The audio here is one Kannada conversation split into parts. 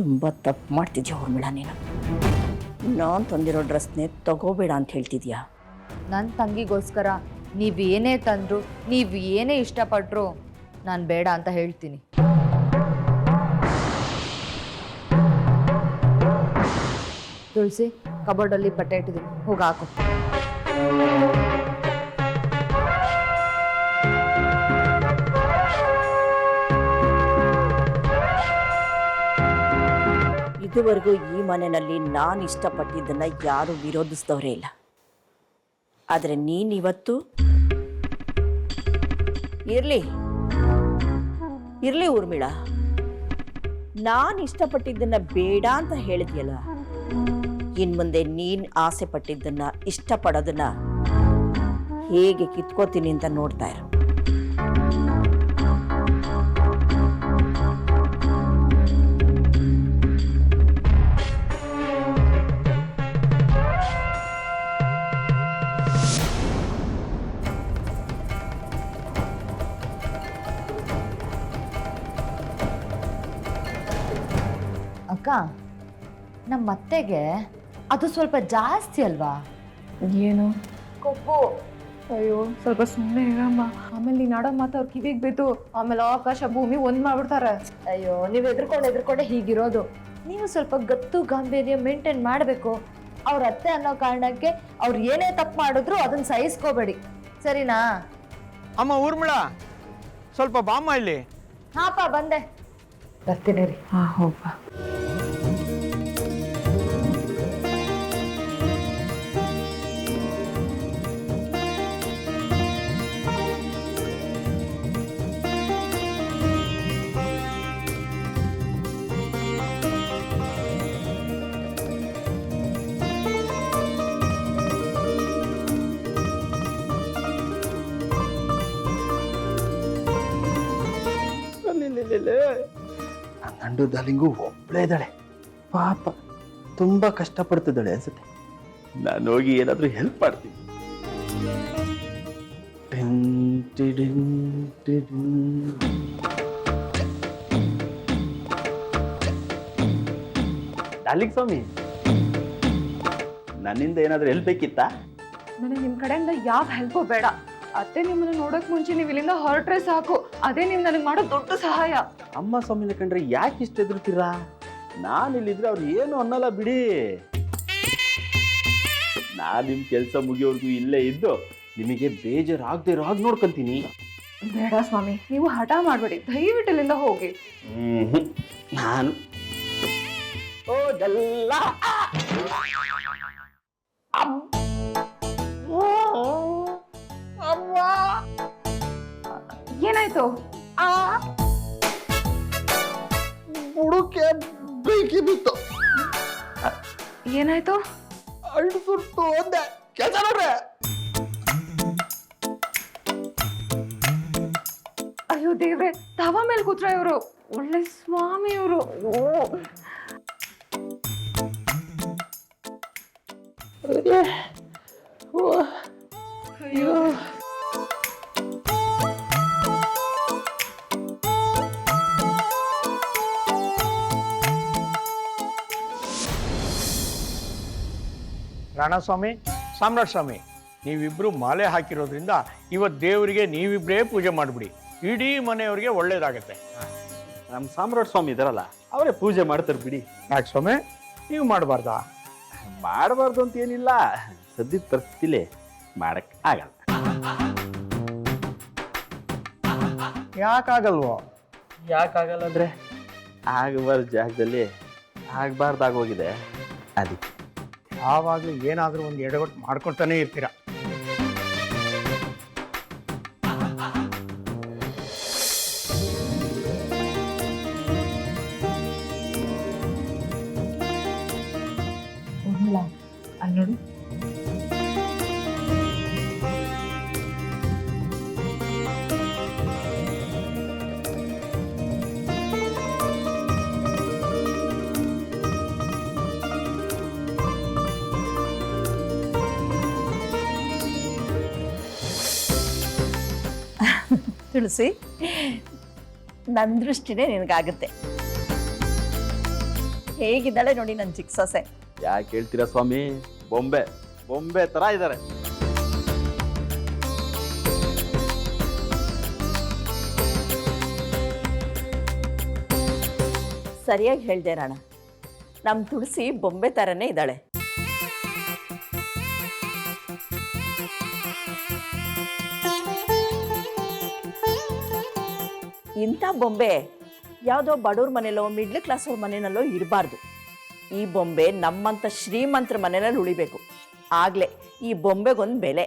ತುಂಬ ತಪ್ಪು ಮಾಡ್ತಿದ್ಯಾ ಊರ್ಮಿಳ ನೀನು? ನಾನು ತಂದಿರೋ ಡ್ರೆಸ್ನೇ ತಗೋಬೇಡ ಅಂತ ಹೇಳ್ತಿದ್ಯಾ? ನನ್ನ ತಂಗಿಗೋಸ್ಕರ ನೀವು ಏನೇ ತಂದ್ರು, ನೀವು ಏನೇ ಇಷ್ಟಪಟ್ಟರು ನಾನು ಬೇಡ ಅಂತ ಹೇಳ್ತೀನಿ. ತುಳಸಿ ಕಬೋರ್ಡಲ್ಲಿ ಬಟ್ಟೆ ಇಟ್ಟಿದ್ದೀನಿ. ಹೋಗಿ ಇದುವರೆಗೂ ಈ ಮನೆಯಲ್ಲಿ ನಾನು ಇಷ್ಟಪಟ್ಟಿದ್ದನ್ನು ಯಾರು ವಿರೋಧಿಸಿದವರೇ ಇಲ್ಲ. ಆದರೆ ನೀನಿವತ್ತು ಇರಲಿ. ಇರಲಿ ಊರ್ಮಿಳ. ನಾನು ಇಷ್ಟಪಟ್ಟಿದ್ದನ್ನು ಬೇಡ ಅಂತ ಹೇಳಿದ್ಯಲ್ಲ? ಇನ್ನು ಮುಂದೆ ನೀನು ಆಸೆ ಪಟ್ಟಿದ್ದನ್ನು ಇಷ್ಟಪಡೋದನ್ನು ಹೇಗೆ ಕಿತ್ಕೋತೀನಿ ಅಂತ ನೋಡ್ತಾ ಇರು. ಅಕ್ಕ ನಮ್ಮ ಅತ್ತೆಗೆ ಅದು ಸ್ವಲ್ಪ ಜಾಸ್ತಿ ಅಲ್ವಾ? ಏನು? ಕೊಬ್ಬು. ಅಯ್ಯೋ ಸ್ವಲ್ಪ ಸುಮ್ಮನೆ ಇರಮ್ಮ. ಆಮೇಲೆ ನೀನ್ ಆಡೋ ಮಾತು ಅವ್ರ ಕಿವಿಗೆ ಬಿದ್ದು ಆಮೇಲೆ ಆಕಾಶ ಭೂಮಿ ಒಂದ್ ಮಾಡ್ಬಿಡ್ತಾರೆ. ಅಯ್ಯೋ ನೀವು ಎದ್ರುಕೊಂಡು ಎದ್ರುಕೊಂಡೆ ಹೀಗಿರೋದು. ನೀವು ಸ್ವಲ್ಪ ಗತ್ತು ಗಾಂಭೀರ್ಯ ಮೇಂಟೈನ್ ಮಾಡಬೇಕು. ಅವ್ರ ಅತ್ತೆ ಅನ್ನೋ ಕಾರಣಕ್ಕೆ ಅವ್ರು ಏನೇ ತಪ್ಪು ಮಾಡಿದ್ರು ಅದನ್ನ ಸಹಿಸ್ಕೋಬೇಡಿ. ಸರಿನಾ? ಅಮ್ಮ ಊರ್ಮಿಳ? ಸ್ವಲ್ಪ ಬಾಮ್ಮ ಇಲ್ಲಿ ಹಾಪ ಬಂದೆ. ಬರ್ತೀನಿ ರೀ. ಹಾ ಹೋಗ್ಬ. ನಂಡು ದಾಲಿಂಗು ಒಬ್ಳೇ ಇದ್ದಾಳೆ. ಪಾಪ, ತುಂಬಾ ಕಷ್ಟಪಡ್ತಿದ್ದಾಳೆ ಅನ್ಸುತ್ತೆ. ನಾನು ಹೋಗಿ ಏನಾದ್ರೂ ಹೆಲ್ಪ್ ಮಾಡ್ತೀನಿ. ಡಾರ್ಲಿಂಗ್ ಸ್ವಾಮಿ, ನನ್ನಿಂದ ಏನಾದ್ರೂ ಹೆಲ್ಪ್ ಬೇಕಿತ್ತಾ? ನನಗೆ ನಿಮ್ ಕಡೆಯಿಂದ ಯಾವ ಹೆಲ್ಪು ಬೇಡ. ಅತ್ತೆ ನಿಮ್ಮನ್ನ ನೋಡಕ್ ಮುಂಚೆ ನೀವು ಇಲ್ಲಿಂದ ಹೊರಟ್ರೆ ಸಾಕು. ಅದೇ ನೀವು ನನಗೆ ಮಾಡೋ ದೊಡ್ಡ ಸಹಾಯ. ಅಮ್ಮ ಸ್ವಾಮಿನ ಕಂಡ್ರೆ ಯಾಕೆ ಇಷ್ಟ ಎದುರ್ತೀರಾ ನಾನು ಇಲ್ಲಿದ್ರೆ ಅವ್ರು ಏನು ಅನ್ನಲ್ಲ ಬಿಡಿ. ನಾನು ನಿಮ್ಮ ಕೆಲಸ ಮುಗಿಯೋರ್ಗು ಇಲ್ಲೇ ಇದ್ದು ನಿಮಗೆ ಬೇಜಾರಾಗದೆ ಇರೋ ಹಾಗೆ ನೋಡ್ಕೊಂತೀನಿ. ಬೇಡ ಸ್ವಾಮಿ ನೀವು ಹಠ ಮಾಡಬೇಡಿ. ದಯವಿಟ್ಟು ಇಲ್ಲಿಂದ ಹೋಗಿ. ಹ್ಮ್ ನಾನು. ಹೋಗಲ್ಲ. ಏನಾಯ್ತು? ಬುಡುಕೆ ಬೆಂಕಿ ಬಿತ್ತು. ಏನಾಯ್ತು? ಅಳ್ಳು ಸುಟ್ಟು ಅಂದೆ ಕೆಲಸ ನೋಡ್ರೆ ಅಯ್ಯೋ ದೇವ್ರೆ ತವ ಮೇಲೆ ಕೂತ್ರ ಇವರು. ಒಳ್ಳೆ ಸ್ವಾಮಿ ಇವರು. ಅಯ್ಯೋ. ರಾಣಸ್ವಾಮಿ ಸಾಮ್ರಾಟ್ ಸ್ವಾಮಿ ನೀವಿಬ್ರು ಮಾಲೆ ಹಾಕಿರೋದ್ರಿಂದ ಇವತ್ತು ದೇವರಿಗೆ ನೀವಿಬ್ರೇ ಪೂಜೆ ಮಾಡಿಬಿಡಿ. ಇಡೀ ಮನೆಯವ್ರಿಗೆ ಒಳ್ಳೇದಾಗತ್ತೆ. ನಮ್ಮ ಸಾಮ್ರಾಟ್ ಸ್ವಾಮಿ ಇದಾರಲ್ಲ ಅವರೇ ಪೂಜೆ ಮಾಡ್ತಾರೆ ಬಿಡಿ. ಯಾಕೆ ಸ್ವಾಮಿ? ನೀವು ಮಾಡಬಾರ್ದಾ? ಮಾಡಬಾರ್ದು ಅಂತ ಏನಿಲ್ಲ. ಸದ್ಯದ ಪರಿಸ್ಥಿತಿಲಿ ಮಾಡಕ್ ಆಗಲ್ಲ. ಯಾಕಾಗಲ್ವೋ? ಯಾಕಾಗಲ್ಲ ಅಂದರೆ? ಆಗಬಾರ್ದು ಜಾಗದಲ್ಲಿ ಆಗಬಾರ್ದಾಗೋಗಿದೆ. ಅದಕ್ಕೆ. ಯಾವಾಗಲೂ ಏನಾದರೂ ಒಂದು ಎಡವಟ್ಟು ಮಾಡ್ಕೊಳ್ತಾನೆ ಇರ್ತೀರ? ತಿಳಿಸಿ ನನ್ನ ದೃಷ್ಟಿನೇ ನಿನಗಾಗುತ್ತೆ. ಹೇಗಿದ್ದಾಳೆ ನೋಡಿ ನನ್ನ ಚಿಕ್ಕ ಸೊಸೆ ಯಾಕೆ ಹೇಳ್ತೀರಾ ಸ್ವಾಮಿ? ಬೊಂಬೆ ಬೊಂಬೆ ತರ ಇದ್ದಾರೆ ಸರಿಯಾಗಿ ಹೇಳ್ದೆ ರಾಣ. ನಮ್ಮ ತುಳಸಿ ಬೊಂಬೆ ಥರನೇ ಇದ್ದಾಳೆ. ಇಂಥ ಬೊಂಬೆ ಯಾವುದೋ ಬಡವ್ರ ಮನೆಯಲ್ಲೋ ಮಿಡ್ಲ್ ಕ್ಲಾಸ್ ಅವ್ರ ಮನೆಯಲ್ಲೋ ಇರಬಾರ್ದು. ಈ ಬೊಂಬೆ ನಮ್ಮಂಥ ಶ್ರೀಮಂತರ ಮನೆಯಲ್ಲಿ ಉಳಿಬೇಕು. ಆಗಲೇ ಈ ಬೊಂಬೆಗೊಂದು ಬೆಲೆ.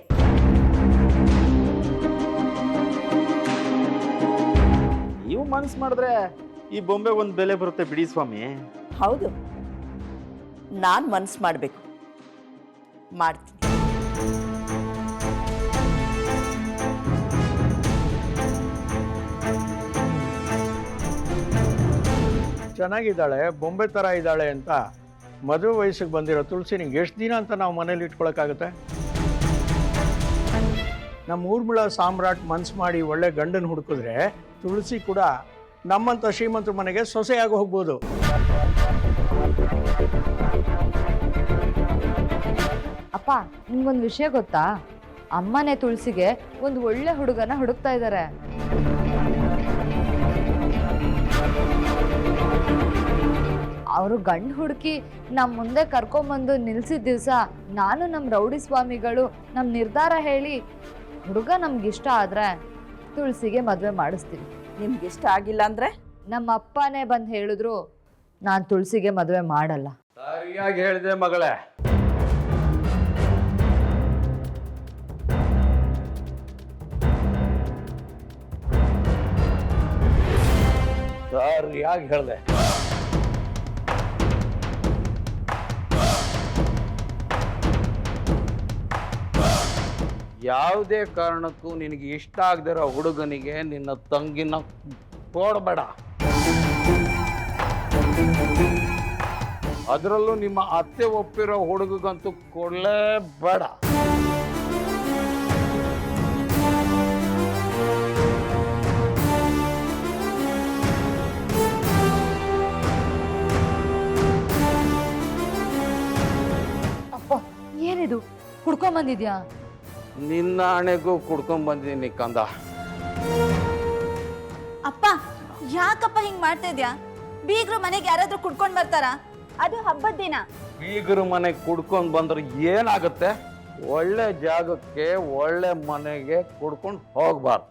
ನೀವು ಮನಸ್ಸು ಮಾಡಿದ್ರೆ ಈ ಬೊಂಬೆ ಒಂದು ಬೆಲೆ ಬರುತ್ತೆ ಬಿಡಿ ಸ್ವಾಮಿ. ಹೌದು. ನಾನು ಮನಸ್ಸು ಮಾಡಬೇಕು. ಮಾಡ್ತೀನಿ. ಚೆನ್ನಾಗಿದ್ದಾಳೆ, ಬೊಂಬೆ ಥರ ಇದ್ದಾಳೆ ಅಂತ ಮದುವೆ ವಯಸ್ಸಿಗೆ ಬಂದಿರೋ ತುಳಸಿ ನಿಂಗೆ ಎಷ್ಟು ದಿನ ಅಂತ ನಾವು ಮನೇಲಿ ಇಟ್ಕೊಳಕ್ಕಾಗುತ್ತೆ? ನಮ್ಮ ಊರ್ಮಿಳ ಸಾಮ್ರಾಟ್ ಮನ್ಸು ಮಾಡಿ ಒಳ್ಳೆ ಗಂಡನ ಹುಡುಕಿದ್ರೆ ತುಳಸಿ ಕೂಡ ನಮ್ಮಂಥ ಶ್ರೀಮಂತರ ಮನೆಗೆ ಸೊಸೆಯಾಗಿ ಹೋಗ್ಬೋದು. ಅಪ್ಪ, ನಿಮ್ಗೊಂದು ವಿಷಯ ಗೊತ್ತಾ? ಅಮ್ಮನೇ ತುಳಸಿಗೆ ಒಂದು ಒಳ್ಳೆ ಹುಡುಗನ ಹುಡುಕ್ತಾ ಇದ್ದಾರೆ ಅವರು ಗಂಡು ಹುಡುಕಿ ನಮ್ಮ ಮುಂದೆ ಕರ್ಕೊಂಬಂದು ನಿಲ್ಸಿದ ದಿವಸ ನಾನು ನಮ್ಮ ರೌಡಿ ಸ್ವಾಮಿಗಳು ನಮ್ಮ ನಿರ್ಧಾರ ಹೇಳಿ ಹುಡುಗ ನಮ್ಗಿಷ್ಟ ಆದರೆ ತುಳಸಿಗೆ ಮದುವೆ ಮಾಡಿಸ್ತೀವಿ. ನಿಮ್ಗೆ ಇಷ್ಟ ಆಗಿಲ್ಲ ಅಂದರೆ? ನಮ್ಮ ಅಪ್ಪನೇ ಬಂದು ಹೇಳಿದ್ರು ನಾನು ತುಳಸಿಗೆ ಮದುವೆ ಮಾಡಲ್ಲ. ಸರಿಯಾಗಿ ಹೇಳಿದೆ ಮಗಳೇ. ಸರಿಯಾಗಿ ಹೇಳಿದೆ. ಯಾವುದೇ ಕಾರಣಕ್ಕೂ ನಿನಗೆ ಇಷ್ಟ ಆಗದಿರೋ ಹುಡುಗನಿಗೆ ನಿನ್ನ ತಂಗಿನ ಕೊಡಬೇಡ. ಅದರಲ್ಲೂ ನಿಮ್ಮ ಅತ್ತೆ ಒಪ್ಪಿರೋ ಹುಡುಗಗಂತೂ ಕೊಡಲೇಬೇಡ. ಏನಿದು? ಹುಡ್ಕೊಂಬಂದಿದ್ಯಾ? ನಿನ್ನ ಹಣೆಗೂ ಕುಡ್ಕೊಂಡ್ ಬಂದಿದ್ದೀನಿ ಕಂದ. ಅಪ್ಪ ಯಾಕಪ್ಪ ಹಿಂಗ್ ಮಾಡ್ತಾ ಇದ್ಯಾ? ಬೀಗ್ರು ಮನೆಗೆ ಯಾರಾದ್ರೂ ಕುಡ್ಕೊಂಡ್ ಬರ್ತಾರ? ಅದು ಹಬ್ಬದ ದಿನ. ಬೀಗರು ಮನೆಗೆ ಕುಡ್ಕೊಂಡು ಬಂದ್ರೆ ಏನಾಗುತ್ತೆ? ಒಳ್ಳೆ ಜಾಗಕ್ಕೆ ಒಳ್ಳೆ ಮನೆಗೆ ಕುಡ್ಕೊಂಡು ಹೋಗ್ಬಾರ್ದು.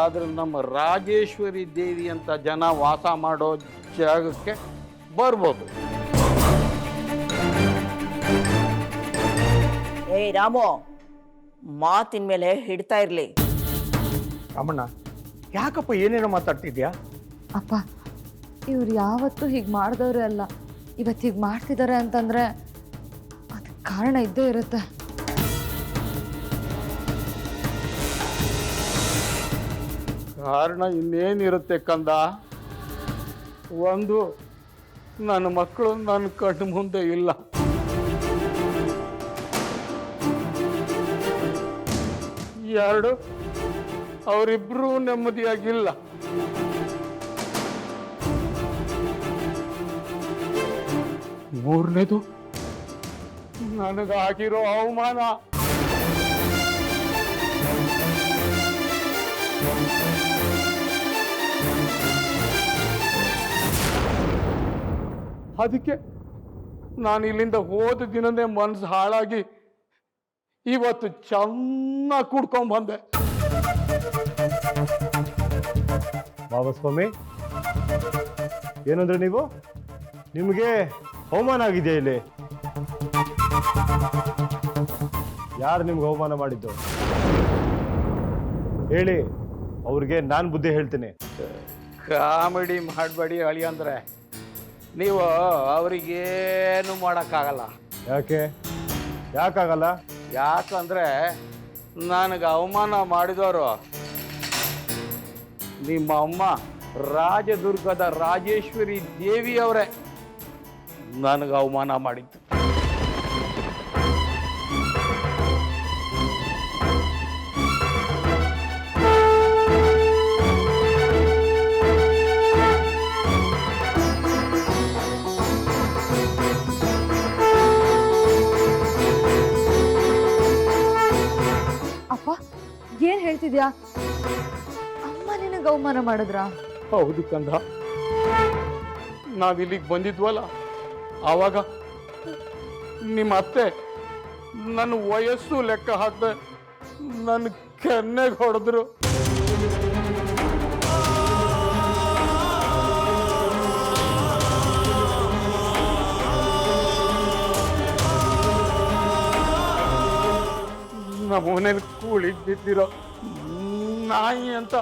ಆದ್ರೆ ನಮ್ಮ ರಾಜೇಶ್ವರಿ ದೇವಿ ಅಂತ ಜನ ವಾಸ ಮಾಡೋ ಜಾಗಕ್ಕೆ ಬರ್ಬೋದು. ಏಯ್ ರಾಮು ಮಾತಿನ ಮೇಲೆ ಹಿಡ್ತಾ ಇರಲಿ. ರಾಮಣ್ಣ ಯಾಕಪ್ಪ ಏನೇನೋ ಮಾತಾಡ್ತಿದ್ಯಾ? ಅಪ್ಪ ಇವ್ರು ಯಾವತ್ತೂ ಹೀಗೆ ಮಾಡಿದವ್ರೆ ಅಲ್ಲ. ಇವತ್ತು ಹೀಗೆ ಮಾಡ್ತಿದ್ದಾರೆ ಅಂತಂದರೆ ಅದಕ್ಕೆ ಕಾರಣ ಇದ್ದೇ ಇರುತ್ತೆ. ಕಾರಣ ಇನ್ನೇನಿರುತ್ತೆ ಕಂದ? ಒಂದು ನನ್ನ ಮಕ್ಕಳು ನನ್ನ ಕಣ್ಣು ಮುಂದೆ ಇಲ್ಲ. ಎರಡು ಅವರಿಬ್ಬರೂ ನೆಮ್ಮದಿಯಾಗಿಲ್ಲ. ಮೂರನೇದು? ನನಗಾಗಿರೋ ಅವಮಾನ. ಅದಕ್ಕೆ ನಾನು ಇಲ್ಲಿಂದ ಹೋದ ದಿನನೇ ಮನಸ್ಸು ಹಾಳಾಗಿ ಇವತ್ತು ಚೆನ್ನಾಗಿ ಕೂಡ್ಕೊಂಡ್ ಬಂದೆ. ಬಾಬಸ್ವಾಮಿ ಏನಂದ್ರೆ ನೀವು? ನಿಮಗೆ ಅವಮಾನ ಆಗಿದೆ ಇಲ್ಲಿ? ಯಾರು ನಿಮ್ಗೆ ಅವಮಾನ ಮಾಡಿದ್ದು? ಹೇಳಿ ಅವ್ರಿಗೆ ನಾನು ಬುದ್ಧಿ ಹೇಳ್ತೀನಿ. ಕಾಮಿಡಿ ಮಾಡಬೇಡಿ ಅಳಿ ಅಂದ್ರೆ. ನೀವು ಅವರಿಗೇನು ಮಾಡೋಕ್ಕಾಗಲ್ಲ. ಯಾಕೆ? ಯಾಕಾಗಲ್ಲ? ಯಾಕಂದ್ರೆ ನನಗೆ ಅವಮಾನ ಮಾಡಿದವರು ನಿಮ್ಮ ಅಮ್ಮ ರಾಜದುರ್ಗದ ರಾಜೇಶ್ವರಿ ದೇವಿಯವರೇ. ನನಗೆ ಅವಮಾನ ಮಾಡಿದ್ದು. ಅವಮಾನ ಮಾಡಿದ್ರಾ? ಹೌದು ಕಂದ. ನಾವಿಲ್ಲಿಗೆ ಬಂದಿದ್ವಲ್ಲ, ಆವಾಗ ನಿಮ್ಮ ಅತ್ತೆ ನನ್ನ ವಯಸ್ಸು ಲೆಕ್ಕ ಹಾಕ್ದೆ ನನ್ನ ಕೆನ್ನೆಗೆ ಹೊಡೆದ್ರು. ನಮ್ಮ ಮನೇಲಿ ಕೂಳಿಗೆ ಬಿದ್ದಿರೋ ನಾಯಿ ಅಂತ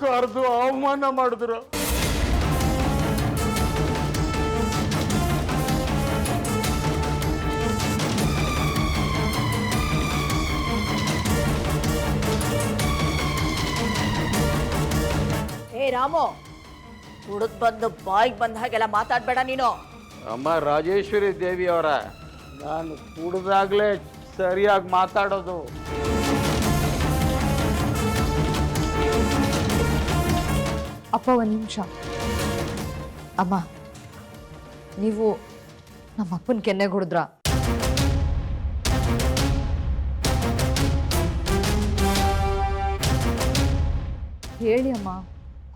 ಕರೆದು ಅವಮಾನ ಮಾಡಿದ್ರು. ಏ ರಾಮು ಹುಡುದ್ ಬಂದು ಬಾಯಿಗೆ ಬಂದ ಹಾಗೆಲ್ಲ ಮಾತಾಡ್ಬೇಡ ನೀನು. ಅಮ್ಮ ರಾಜೇಶ್ವರಿ ದೇವಿ ಅವರ ನಾನು ಕುಡ್ದಾಗ್ಲೇ ಸರಿಯಾಗಿ ಮಾತಾಡೋದು. ಅಪ್ಪ, ಒಂದು ನಿಮಿಷ. ಅಮ್ಮ, ನೀವು ನಮ್ಮ ಅಪ್ಪನ ಕೆನ್ನೆಗೆ ಹೊಡೆದ್ರಾ? ಹೇಳಿ ಅಮ್ಮ,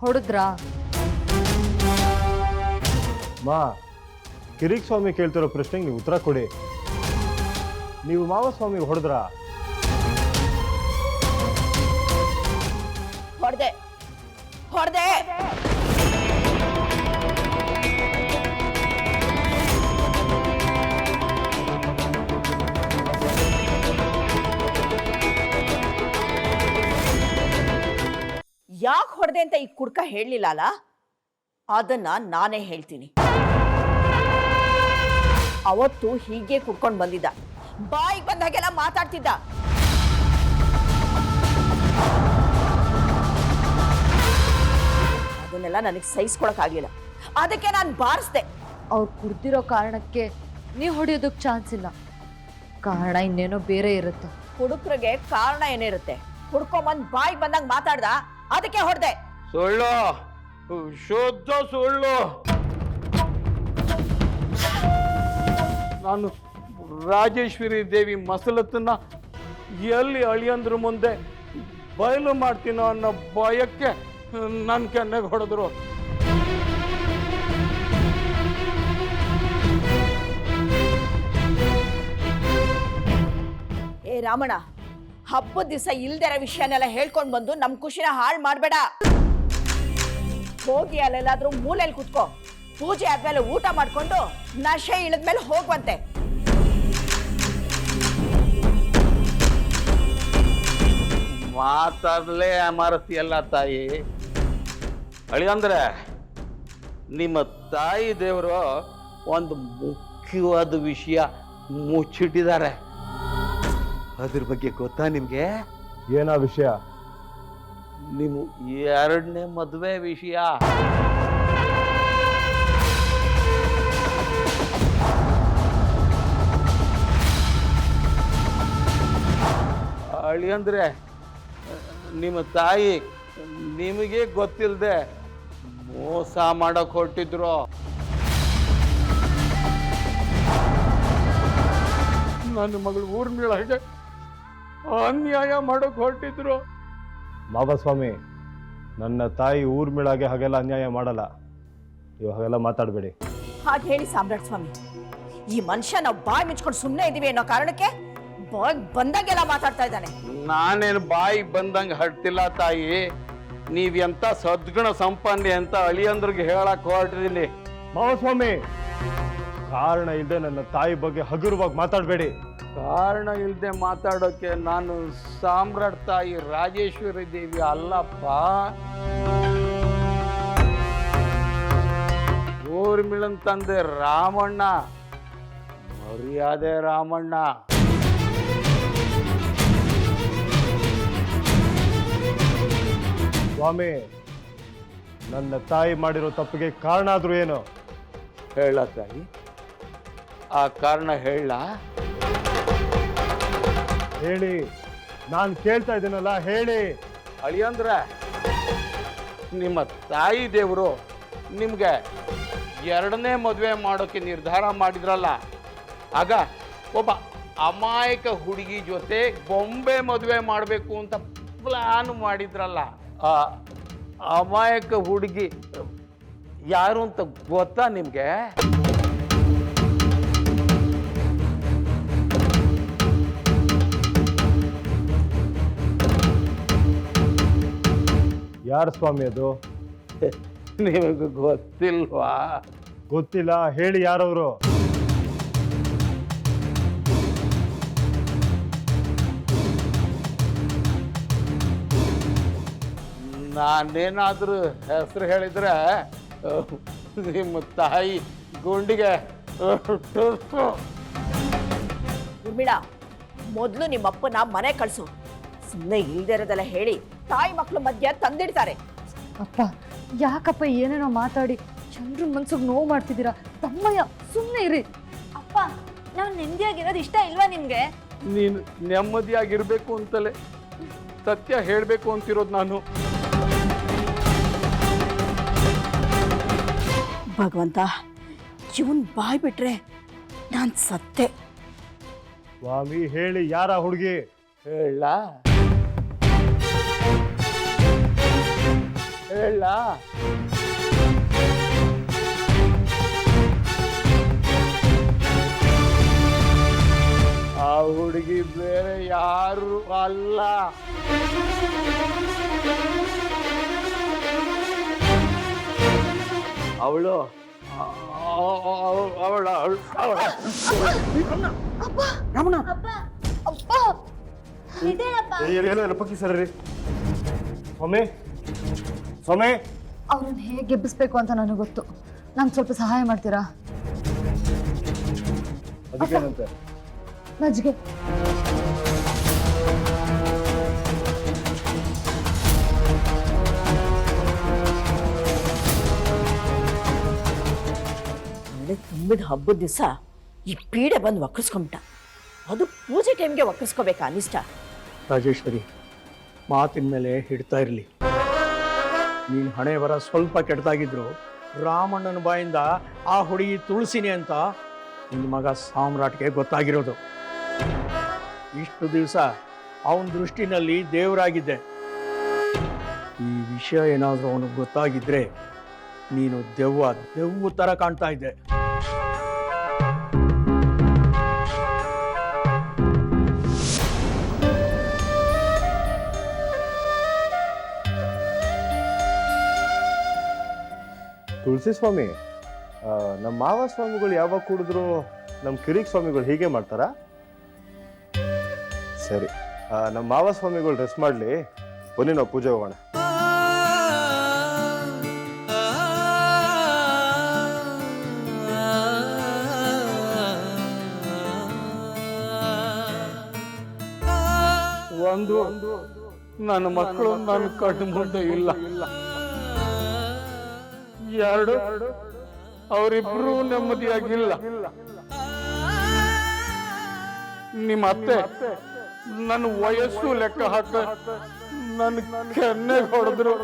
ಹೊಡೆದ್ರಾ? ಮಾ, ಕಿರಿಕ್ ಸ್ವಾಮಿ ಕೇಳ್ತಿರೋ ಪ್ರಶ್ನೆಗೆ ನೀವು ಉತ್ತರ ಕೊಡಿ. ನೀವು ಮಾವ ಮಾವಸ್ವಾಮಿಗೆ ಹೊಡೆದ್ರಾ? ಹೊಡೆದೆ ಯಾಕೆ ಹೊಡೆದೆ ಅಂತ ಈ ಕುಡ್ಕ ಹೇಳಲಿಲ್ಲ ಅಲ್ಲ? ಅದನ್ನ ನಾನೇ ಹೇಳ್ತೀನಿ. ಅವತ್ತು ಹೀಗೆ ಕುಡ್ಕೊಂಡು ಬಂದಿದ್ದ. ಬಾಯಿಗೆ ಬಂದಾಗೆಲ್ಲ ಮಾತಾಡ್ತಿದ್ದ. ಅದನ್ನೆಲ್ಲ ನನಗೆ ಸಹಿಸ್ಕೊಳಕ್ಕಾಗಲಿಲ್ಲ ಅದಕ್ಕೆ ನಾನು ಬಾರಿಸ್ದೆ. ಅವ್ರು ಕುಡ್ದಿರೋ ಕಾರಣಕ್ಕೆ ನೀವು ಹೊಡೆಯೋದಕ್ಕೆ ಚಾನ್ಸ್ ಇಲ್ಲ. ಕಾರಣ ಇನ್ನೇನೋ ಬೇರೆ ಇರುತ್ತೆ. ಹುಡುಕ್ರಿಗೆ ಕಾರಣ ಏನಿರುತ್ತೆ? ಹುಡ್ಕೊಂಬಂದು ಬಾಯಿಗೆ ಬಂದಂಗೆ ಮಾತಾಡ್ದ ಅದಕ್ಕೆ ಹೊಡೆದೆ. ಸುಳ್ಳು. ಶುದ್ಧ ಸುಳ್ಳು. ನಾನು ರಾಜೇಶ್ವರಿ ದೇವಿ ಮಸಲತ್ತನ್ನ ಎಲ್ಲಿ ಅಳಿಯಂದ್ರ ಮುಂದೆ ಬಯಲು ಮಾಡ್ತೀನೋ ಅನ್ನೋ ಭಯಕ್ಕೆ ನನ್ನ ಕೆನ್ನೆಗೆ ಹೊಡೆದ್ರು. ಏ ರಾಮಣ್ಣ ಹಬ್ಬದ ದಿವಸ ಇಲ್ದಿರೋ ವಿಷಯನೆಲ್ಲ ಹೇಳ್ಕೊಂಡು ಬಂದು ನಮ್ ಖುಷಿನ ಹಾಳು ಮಾಡ್ಬೇಡ. ಹೋಗಿ ಅಲ್ಲೆಲ್ಲಾದ್ರೂ ಮೂಲೆಯಲ್ಲಿ ಕುತ್ಕೋ. ಪೂಜೆ ಆದ್ಮೇಲೆ ಊಟ ಮಾಡ್ಕೊಂಡು ನಶೆ ಇಳಿದ್ಮೇಲೆ ಹೋಗುವಂತೆ. ಮಾತಾಡ್ಲೇ ಅಮಾರತಿಯಲ್ಲ ತಾಯಿ. ಅಳಿಯಂದ್ರೆ ನಿಮ್ಮ ತಾಯಿ ದೇವರು ಒಂದು ಮುಖ್ಯವಾದ ವಿಷಯ ಮುಚ್ಚಿಟ್ಟಿದ್ದಾರೆ. ಅದ್ರ ಬಗ್ಗೆ ಗೊತ್ತಾ ನಿಮ್ಗೆ? ಏನಾ ವಿಷಯ? ನಿಮ್ಮ ಎರಡನೇ ಮದುವೆ ವಿಷಯ. ಅಳಿಯಂದ್ರೆ ನಿಮ್ಮ ತಾಯಿ ನಿಮಗೆ ಗೊತ್ತಿಲ್ಲದೆ ಮೋಸ ಮಾಡಕ್ ಹೊರಟಿದ್ರು. ನನ್ನ ಮಗಳು ಹಾಗೆ ಅನ್ಯಾಯ ಮಾಡಕ್ ಹೊರಟಿದ್ರು. ಮಾಬಸ್ವಾಮಿ ನನ್ನ ತಾಯಿ ಊರ್ಮಿಳಾಗೆ ಹಾಗೆಲ್ಲ ಅನ್ಯಾಯ ಮಾಡಲ್ಲ. ನೀವು ಹಾಗೆಲ್ಲ ಮಾತಾಡಬೇಡಿ. ಹಾಗೆ ಹೇಳಿ ಸಾಮ್ರಾಟ್ ಸ್ವಾಮಿ. ಈ ಮನುಷ್ಯ ನಾವು ಬಾಯಿ ಮುಚ್ಕೊಂಡು ಸುಮ್ಮನೆ ಇದೀವಿ ಅನ್ನೋ ಕಾರಣಕ್ಕೆ ಬಾಯ್ ಬಂದಾಗೆಲ್ಲ ಮಾತಾಡ್ತಾ ಇದ್ದಾನೆ. ನಾನೇನು ಬಾಯಿ ಬಂದಂಗೆ ಹಡ್ತಿಲ್ಲ ತಾಯಿ. ನೀವ್ ಎಂತ ಸದ್ಗುಣ ಸಂಪನ್ನೆ ಅಂತ ಅಳಿಯಂದ್ರಿಗೆ ಹೇಳಕ್ ಹೊರಟಿದ್ದೀನಿ ಮಾವಸ್ವಾಮಿ ಕಾರಣ ಇಲ್ಲದೆ ನನ್ನ ತಾಯಿ ಬಗ್ಗೆ ಹಗುರವಾಗಿ ಮಾತಾಡಬೇಡಿ. ಕಾರಣ ಇಲ್ಲದೆ ಮಾತಾಡೋಕೆ ನಾನು ಸಾಮ್ರಾಟ್ ತಾಯಿ ರಾಜೇಶ್ವರಿ ದೇವಿ ಅಲ್ಲಪ್ಪ. ಊರ್ಮಿಳನ್ ತಂದೆ ರಾಮಣ್ಣ ಮರ್ಯಾದೆ ರಾಮಣ್ಣ. ಸ್ವಾಮಿ ನನ್ನ ತಾಯಿ ಮಾಡಿರೋ ತಪ್ಪಿಗೆ ಕಾರಣ ಆದ್ರೂ ಏನು? ಹೇಳ ತಾಯಿ. ಆ ಕಾರಣ ಹೇಳ. ಹೇಳಿ. ನಾನು ಕೇಳ್ತಾ ಇದ್ದೀನಲ್ಲ ಹೇಳಿ. ಅಳಿಯಂದ್ರ ನಿಮ್ಮ ತಾಯಿ ದೇವರು ನಿಮ್ಗೆ ಎರಡನೇ ಮದುವೆ ಮಾಡೋಕೆ ನಿರ್ಧಾರ ಮಾಡಿದ್ರಲ್ಲ ಆಗ ಒಬ್ಬ ಅಮಾಯಕ ಹುಡುಗಿ ಜೊತೆ ಬೊಂಬೆ ಮದುವೆ ಮಾಡಬೇಕು ಅಂತ ಪ್ಲಾನ್ ಮಾಡಿದ್ರಲ್ಲ. ಆ ಅಮಾಯಕ ಹುಡುಗಿ ಯಾರು ಅಂತ ಗೊತ್ತಾ ನಿಮಗೆ? ಯಾರು ಸ್ವಾಮಿ ಅದು? ನಿಮಗೆ ಗೊತ್ತಿಲ್ವಾ? ಗೊತ್ತಿಲ್ಲ ಹೇಳಿ ಯಾರವರು? ನಾನೇನಾದ್ರೂ ಹೆಸರು ಹೇಳಿದ್ರೆ ನಿಮ್ಮ ತಾಯಿ ಗುಂಡಿಗೆ ಉರ್ಮಿಳ ಮೊದಲು ನಿಮ್ಮಪ್ಪನ ಮನೆ ಕಳಿಸು. ಸುಮ್ಮನೆ ಇಲ್ದೇ ಇರೋದೆಲ್ಲ ಹೇಳಿ ತಾಯಿ ಮಕ್ಕಳು ಮಧ್ಯ ತಂದಿಡ್ತಾರೆ. ಅಪ್ಪ ಯಾಕಪ್ಪ ಏನೇನೋ ಮಾತಾಡಿ ಚಂದ್ರ ಮನ್ಸಿಗೆ ನೋವು ಮಾಡ್ತಿದ್ದೀರಾ? ತಮ್ಮಯ್ಯ ಸುಮ್ಮನೆ ಇರಿ. ಅಪ್ಪ ನಾವು ನೆಮ್ಮದಿಯಾಗಿರೋದು ಇಷ್ಟ ಇಲ್ವಾ ನಿಮಗೆ? ನೀನು ನೆಮ್ಮದಿಯಾಗಿರ್ಬೇಕು ಅಂತಲೇ ಸತ್ಯ ಹೇಳಬೇಕು ಅಂತಿರೋದು ನಾನು. ಭಗವಂತ ಇವನ್ ಬಾಯ್ ಬಿಟ್ರೆ ನಾನು ಸತ್ತೆ. ಸ್ವಾಮಿ ಹೇಳಿ ಯಾರ ಹುಡುಗಿ? ಹೇಳ. ಹೇಳ. ಆ ಹುಡುಗಿ ಬೇರೆ ಯಾರು ಅಲ್ಲ. ಅವಳು? ಅವಳ ಅಪ್ಪ. ಏನೋ ಪಕ್ಕಿ ಸರ್ ರೀ ಸ್ವಾಮಿ ಸ್ವಾಮಿ. ಅವ್ರನ್ನ ಹೇಗೆ ಎಬ್ಬಿಸ್ಬೇಕು ಅಂತ ನನಗೆ ಗೊತ್ತು. ನಂಗೆ ಸ್ವಲ್ಪ ಸಹಾಯ ಮಾಡ್ತೀರಾ? ಅದಕ್ಕೇನಂತೆ? ಮಜ್ಜಿಗೆ ಮಳೆ ತುಂಬಿದ ಹಬ್ಬದ ದಿವಸ ಈ ಪೀಡೆ ಬಂದು ವಕ್ರಿಸ್ಕೊಂಬಿಟ್ಟ. ಅದು ಪೂಜೆ ಟೈಮ್ಗೆ ವಕ್ರಿಸ್ಕೋಬೇಕಾ ಅನಿಷ್ಟ. ರಾಜೇಶ್ವರಿ, ಮಾತಿನ ಮೇಲೆ ಹಿಡ್ತಾ ಇರಲಿ. ನೀನು ಹಣೆ ಬರ ಸ್ವಲ್ಪ ಕೆಟ್ಟದಾಗಿದ್ರು ರಾಮಣ್ಣನ ಬಾಯಿಂದ ಆ ಹುಡುಗಿ ತುಳಸಿನಿ ಅಂತ ನಿನ್ನ ಮಗ ಸಾಮ್ರಾಟ್ಗೆ ಗೊತ್ತಾಗಿರೋದು. ಇಷ್ಟು ದಿವಸ ಅವನ ದೃಷ್ಟಿನಲ್ಲಿ ದೇವರಾಗಿದ್ದೆ. ಈ ವಿಷಯ ಏನಾದರೂ ಅವನಿಗೆ ಗೊತ್ತಾಗಿದ್ರೆ ನೀನು ದೆವ್ವ ದೆವ್ವ ಥರ ಕಾಣ್ತಾ ಇದ್ದೆ. ತುಳಸಿ ಸ್ವಾಮಿ ನಮ್ಮ ಮಾವ ಸ್ವಾಮಿಗಳು ಯಾವಾಗ ಕುಡಿದ್ರು, ನಮ್ಮ ಕಿರಿಕ್ ಸ್ವಾಮಿಗಳು ಹೀಗೆ ಮಾಡ್ತಾರಾ? ಸರಿ ನಮ್ಮ ಮಾವ ಸ್ವಾಮಿಗಳು ರೆಸ್ಟ್ ಮಾಡಲಿ, ಬನ್ನಿ ನಾವು ಪೂಜೆ ಹೋಗೋಣ. ಒಂದು, ನನ್ನ ಮಕ್ಕಳು ನನ್ನ ಕಣ್ಣು ಮುಂದೆ ಇಲ್ಲ. ಎರಡು ಅವರಿಬ್ರು ನೆಮ್ಮದಿಯಾಗಿಲ್ಲ. ನಿಮ್ಮ ಅತ್ತೆ ನನ್ನ ವಯಸ್ಸು ಲೆಕ್ಕ ಹಾಕ ನನ್ನ ಕೆನ್ನೆಗೆ ಹೊಡೆದ್ರು.